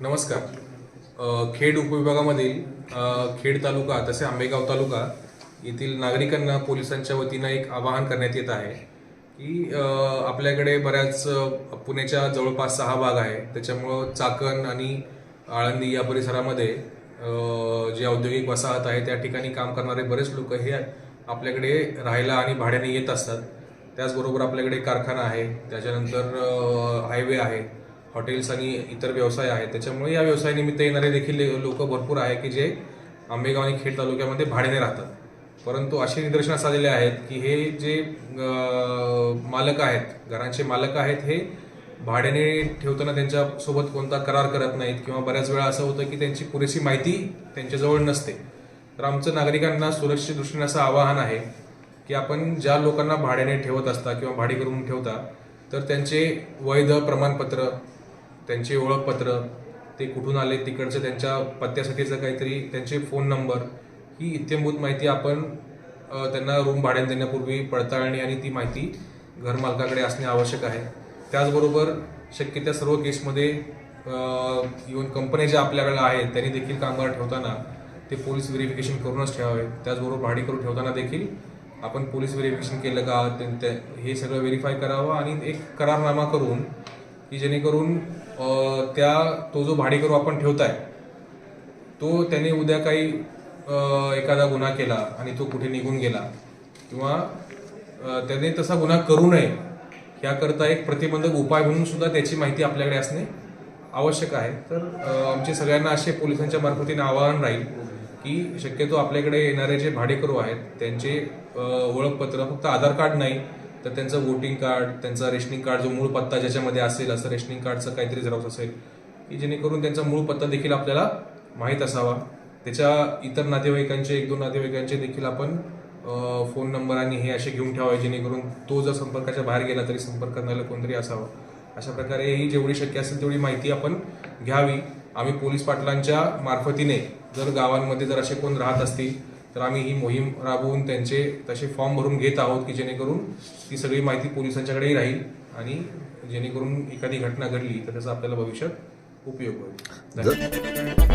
नमस्कार. खेड उपविभागामधील खेड तालुका तसे आंबेगाव तालुका येथील नागरिकांना पोलिसांच्या वतीनं एक आवाहन करण्यात येत आहे की आपल्याकडे बऱ्याच पुण्याच्या जवळपास सहा भाग आहे. त्याच्यामुळं चाकण आणि आळंदी या परिसरामध्ये जे औद्योगिक वसाहत आहे त्या ठिकाणी काम करणारे बरेच लोक हे आपल्याकडे राहायला आणि भाड्याने येत असतात. त्याचबरोबर आपल्याकडे कारखाना आहे. त्याच्यानंतर हायवे आहे. हॉटेल्स आणि इतर व्यवसाय आहेत. त्याच्यामुळे या व्यवसायानिमित्त येणारे देखील लोक भरपूर आहे की जे आंबेगाव आणि खेड तालुक्यामध्ये भाड्याने राहतात. परंतु असे निदर्शनास आलेले आहेत की हे जे मालक आहेत घरांचे मालक आहेत हे भाड्याने ठेवताना त्यांच्यासोबत कोणता करार करत नाहीत किंवा बऱ्याच वेळा असं होतं की त्यांची पुरेशी माहिती त्यांच्याजवळ नसते. तर आमचं नागरिकांना सुरक्षित दृष्टीने असं आवाहन आहे की आपण ज्या लोकांना भाड्याने ठेवत असता किंवा भाडे करून ठेवता तर त्यांचे वैध प्रमाणपत्र त्यांचे ओळखपत्र ते कुठून आले तिकडचं त्यांच्या पत्त्यासाठीचं काहीतरी त्यांचे फोन नंबर ही इत्यंभूत माहिती आपण त्यांना रूम भाड्याने देण्यापूर्वी पडताळणी आणि ती माहिती घरमालकाकडे असणे आवश्यक आहे. त्याचबरोबर शक्य त्या सर्व केसमध्ये इवन कंपन्या ज्या आपल्याकडे आहेत त्यांनी देखील कामगार ठेवताना ते पोलीस व्हेरिफिकेशन करूनच ठेवावे. त्याचबरोबर भाडे करून ठेवताना देखील आपण पोलीस व्हेरिफिकेशन केलं का ते- हे सगळं व्हेरीफाय करावं आणि एक करारनामा करून की जेणेकरून त्या तो जो भाडेकरू आपण ठेवताय तो त्याने उद्या काही एखादा गुन्हा केला आणि तो कुठे निघून गेला किंवा त्याने तसा गुन्हा करू नये याकरता एक प्रतिबंधक उपाय म्हणून सुद्धा त्याची माहिती आपल्याकडे असणे आवश्यक आहे. तर आमचे सगळ्यांना असे पोलिसांच्या मार्फतीने आवाहन राहील की शक्यतो आपल्याकडे येणारे जे भाडेकरू आहेत त्यांचे ओळखपत्र फक्त आधार कार्ड नाही तर त्यांचं वोटिंग कार्ड त्यांचा रेशनिंग कार्ड जो मूळ पत्ता ज्याच्यामध्ये असेल असं रेशनिंग कार्डचं काहीतरी झेरॉक्स असेल की जेणेकरून त्यांचा मूळ पत्ता देखील आपल्याला माहीत असावा. त्याच्या इतर नातेवाईकांचे एक दोन नातेवाईकांचे देखील आपण फोन नंबर आणि हे असे घेऊन ठेवावे जेणेकरून तो जर संपर्काच्या बाहेर गेला तरी संपर्क करण्याला कोणतरी असावा. अशा प्रकारे ही जेवढी शक्य असेल तेवढी माहिती आपण घ्यावी. आम्ही पोलीस पाटलांच्या मार्फतीने जर गावांमध्ये जर असे कोण राहत असतील तर आम्ही ही मोहीम राबवून त्यांचे तसे फॉर्म भरून घेत आहोत की जेणेकरून ती सगळी माहिती पोलिसांच्याकडेही राहील आणि जेणेकरून एखादी घटना घडली तर त्याचा आपल्याला भविष्यात उपयोग होईल धन्यवाद.